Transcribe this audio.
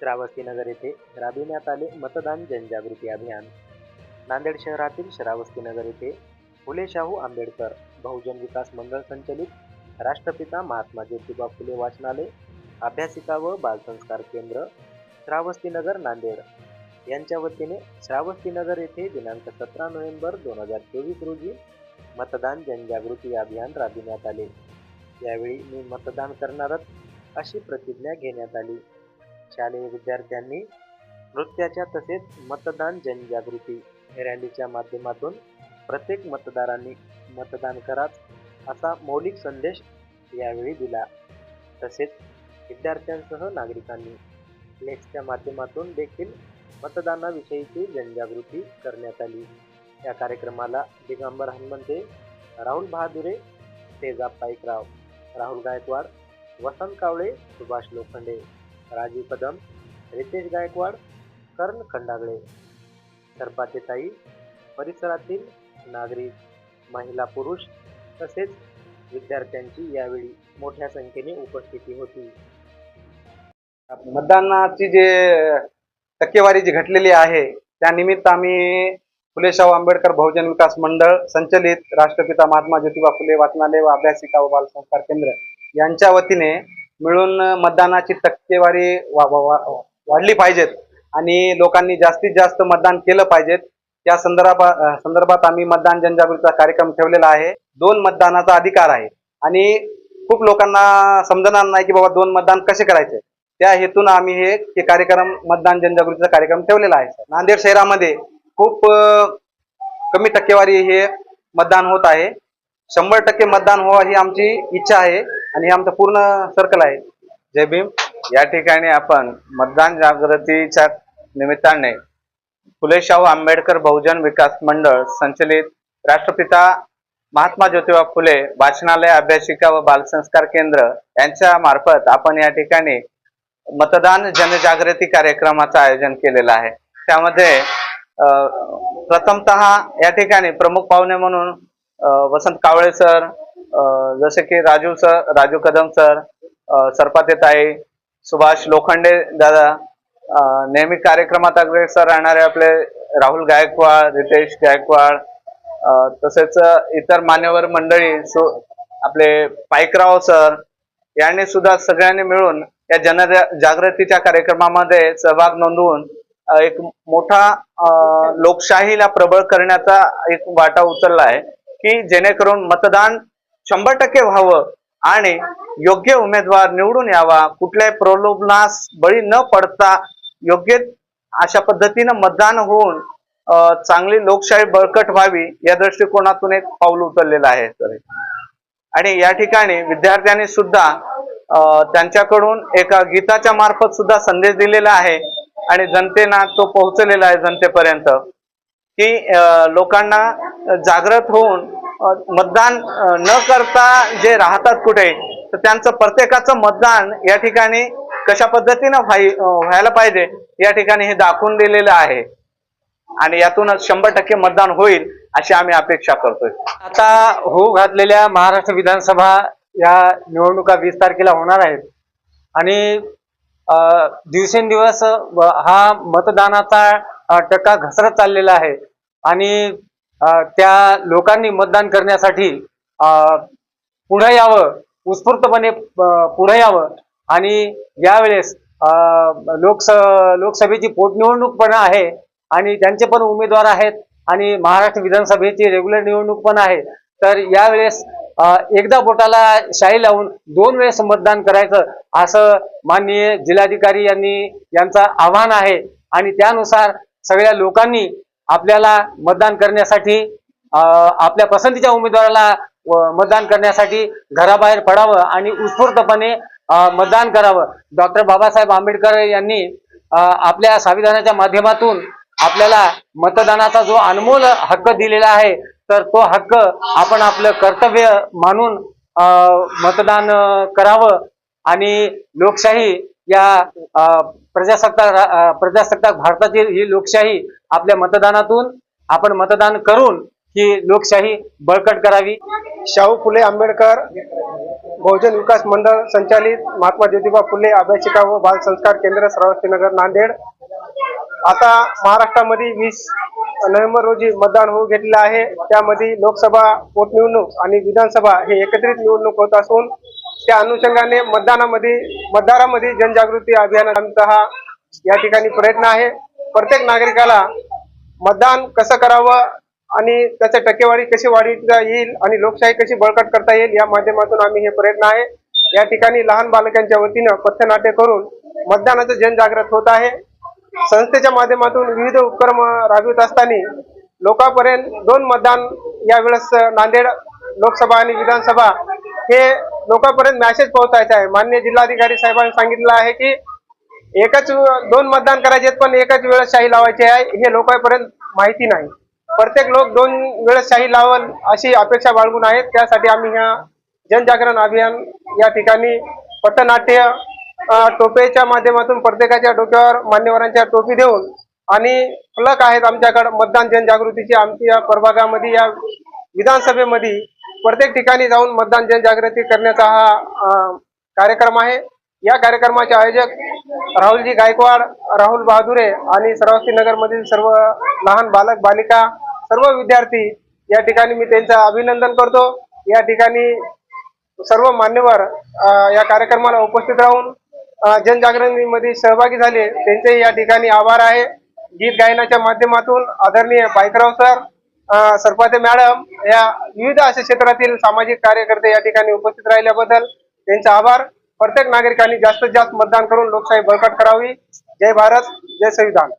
श्रावस्तीनगर येथे राबविण्यात आले मतदान जनजागृती अभियान. नांदेड शहरातील श्रावस्तीनगर येथे फुले शाहू आंबेडकर बहुजन विकास मंडळ संचलित राष्ट्रपिता महात्मा ज्योतिबा फुले वाचनालय अभ्यासिका व बालसंस्कार केंद्र श्रावस्तीनगर नांदेड. यांच्या वतीने श्रावस्तीनगर येथे दिनांक सतरा नोव्हेंबर दोन हजार चोवीस रोजी मतदान जनजागृती अभियान राबविण्यात आले. यावेळी मी मतदान करणारच अशी प्रतिज्ञा घेण्यात आली. शालेय विद्यार्थ्यांनी नृत्याच्या तसेच मतदान जनजागृती रॅलीच्या माध्यमातून प्रत्येक मतदारांनी मतदान कराच असा मौलिक संदेश यावेळी दिला. तसेच विद्यार्थ्यांसह नागरिकांनी फ्लेक्सच्या माध्यमातून देखील मतदानाविषयीची जनजागृती करण्यात आली. या कार्यक्रमाला दिगंबर हनुमंते राहुल बहादुरे तेजा पाईकराव राहुल गायकवाड वसंत कावळे सुभाष लोखंडे राजीव कदम रितेश गायकवाड कर्ण खंडागळे. सरपातेताई परिसरातील नागरिक महिला पुरुष तसेच विद्यार्थ्यांची यावेळी मोठ्या संख्येने उपस्थिती होती. मतदानाची जे टक्केवारी जी घटलेली आहे त्यानिमित्त आम्ही फुले शाहू आंबेडकर बहुजन विकास मंडळ संचलित राष्ट्रपिता महात्मा ज्योतिबा फुले वाचनालय व अभ्यासिका व बालसंस्कार केंद्र यांच्या वतीने मिळून मतदानाची टक्केवारी वा- वा- वा- वाढली पाहिजेत आणि लोकांनी जास्तीत जास्त मतदान केलं पाहिजेत. त्या संदर्भात संदर्भात आम्ही मतदान जनजागृतीचा कार्यक्रम ठेवलेला आहे. दोन मतदानाचा अधिकार आहे आणि खूप लोकांना समजणार नाही की बाबा दोन मतदान कसे करायचे. त्या हेतून आम्ही हे कार्यक्रम मतदान जनजागृतीचा कार्यक्रम ठेवलेला आहे. नांदेड शहरामध्ये खूप कमी टक्केवारी हे मतदान होत आहे. शंभर टक्के मतदान व्हावं ही आमची इच्छा आहे. आणि हे आमचं पूर्ण सर्कल आहे. जय भीम. या ठिकाणी आपण मतदान जागृतीच्या निमित्ताने फुले शाहू आंबेडकर बहुजन विकास मंडळ संचलित राष्ट्रपिता महात्मा ज्योतिबा फुले वाचनालय अभ्यासिका व बालसंस्कार केंद्र यांच्या मार्फत आपण या ठिकाणी मतदान जनजागृती कार्यक्रमाचं आयोजन केलेलं आहे. त्यामध्ये प्रथमत प्रथमतः या ठिकाणी प्रमुख पाहुणे म्हणून वसंत कावळे सर जसे की राजू सर राजू कदम सर सरपाते सरपातेताई सुभाष लोखंडे दादा नेहमी कार्यक्रमात अग्रेसर राहणारे आपले राहुल गायकवाड रितेश गायकवाड तसेच इतर मान्यवर मंडळी सु आपले पाईकराव सर यांनी सुद्धा सगळ्यांनी मिळून या जनजागृतीच्या कार्यक्रमामध्ये सहभाग नोंदवून एक मोठा लोकशाहीला प्रबळ करण्याचा एक वाटा उचलला आहे की जेणेकरून मतदान शंभर टक्के व्हावं आणि योग्य उमेदवार निवडून यावा. कुठल्याही प्रलोभनास बळी न पडता योग्य अशा पद्धतीनं मतदान होऊन चांगली लोकशाही बळकट व्हावी या दृष्टिकोनातून एक पाऊल उचललेलं आहे आणि या ठिकाणी विद्यार्थ्यांनी सुद्धा त्यांच्याकडून एका गीताच्या मार्फत सुद्धा संदेश दिलेला आहे आणि जनतेना तो पोहोचलेला आहे जनतेपर्यंत की लोकांना जागृत होऊन मतदान न करता जे राहतात कुठे तर त्यांचं प्रत्येकाचं मतदान या ठिकाणी कशा पद्धतीनं व्हाय व्हायला पाहिजे या ठिकाणी हे दाखवून दिलेलं आहे. आणि यातूनच शंभर टक्के मतदान होईल अशी आम्ही अपेक्षा करतोय. आता होऊ घातलेल्या महाराष्ट्र विधानसभा या निवडणुका वीस तारखेला होणार आहेत. आणि दिवसेंदिवस हा मतदानाचा टक्का घसरत चाललेला आहे. आणि त्या लोकांनी मतदान करण्यासाठी पुढं पुढे यावं उत्स्फूर्तपणे पुढं पुढे यावं. आणि यावेळेस लोकस लोकसभेची पोटनिवडणूक पण आहे आणि त्यांचे पण उमेदवार आहेत आणि महाराष्ट्र विधानसभेची रेग्युलर निवडणूक पण आहे. तर यावेळेस एकदा बोटाला शाई लावून दोन वेळेस मतदान करायचं असं माननीय जिल्हाधिकारी यांनी यांचं आव्हान आहे. आणि त्यानुसार सगळ्या लोकांनी आपल्याला मतदान करण्यासाठी आपल्या पसंतीच्या उमेदवाराला व- मतदान करण्यासाठी घराबाहेर पडावं आणि उत्स्फूर्तपणे मतदान करावं. डॉक्टर बाबासाहेब आंबेडकर यांनी आपल्या संविधानाच्या माध्यमातून आपल्याला मतदानाचा जो अनमोल हक्क दिलेला आहे तर तो हक्क आपण आपलं कर्तव्य मानून मतदान करावं आणि लोकशाही या प्रजासत्ता प्रजासत्ताक प्रजासत्ताक भारतातील ही लोकशाही आपल्या मतदानातून आपण मतदान करून ही लोकशाही बळकट करावी. शाहू फुले आंबेडकर बहुजन विकास मंडळ संचालित महात्मा ज्योतिबा फुले अभ्यासिका व बाल संस्कार केंद्र श्रावस्तीनगर नांदेड. आता महाराष्ट्रामध्ये वीस नोव्हेंबर रोजी मतदान होऊ घेतलेलं आहे. त्यामध्ये लोकसभा पोटनिवडणूक आणि विधानसभा हे एकत्रित निवडणूक होत असून त्या अनुषंगाने मतदानामध्ये मतदारामध्ये जनजागृती अभियानाचा हा या ठिकाणी प्रयत्न आहे. प्रत्येक नागरिकाला मतदान कसं करावं आणि त्याच्या टक्केवारी कशी वाढविता येईल आणि लोकशाही कशी बळकट करता येईल या माध्यमातून आम्ही हे प्रयत्न आहे. या ठिकाणी लहान बालकांच्या वतीनं पथनाट्य करून मतदानाचं जनजागृत होत आहे. संस्थेच्या माध्यमातून विविध उपक्रम राबवित असताना लोकांपर्यंत दोन मतदान यावेळेस नांदेड लोकसभा आणि विधानसभा हे लोकांपर्यंत मॅसेज पोहोचायचा आहे. मान्य जिल्हाधिकारी साहेबांनी सांगितलं आहे की एकच दोन मतदान करायचे आहेत, पण एकच वेळेस शाही लावायची आहे. हे लोकांपर्यंत माहिती नाही. प्रत्येक लोक दोन वेळेस शाही लावल अशी अपेक्षा बाळगून आहेत. त्यासाठी आम्ही ह्या जनजागरण अभियान या ठिकाणी पथनाट्य टोपेच्या माध्यमातून प्रत्येकाच्या डोक्यावर मान्यवरांच्या टोपी देऊन आणि फलक आहेत आमच्याकडं. मतदान जनजागृतीची आमच्या प्रभागामध्ये या विधानसभेमध्ये प्रत्येक ठिकाणी जाऊन मतदान जनजागृती करण्याचा हा कार्यक्रम आहे. या कार्यक्रमाचे आयोजक राहुलजी गायकवाड राहुल बहादुरे आणि सरावस्ती नगरमधील सर्व लहान बालक बालिका सर्व विद्यार्थी या ठिकाणी मी त्यांचं अभिनंदन करतो. या ठिकाणी सर्व मान्यवर या कार्यक्रमाला उपस्थित राहून जनजागरणीमध्ये सहभागी झाले. त्यांचे या ठिकाणी आभार आहे. गीत गायनाच्या माध्यमातून आदरणीय बायकराव सर सरपाते मॅडम या विविध अशा क्षेत्रातील सामाजिक कार्यकर्ते या ठिकाणी उपस्थित राहिल्याबद्दल त्यांचे आभार. प्रत्येक नागरिकांनी जास्तीत जास्त मतदान करून लोकशाही बळकट करावी. जय भारत जय संविधान.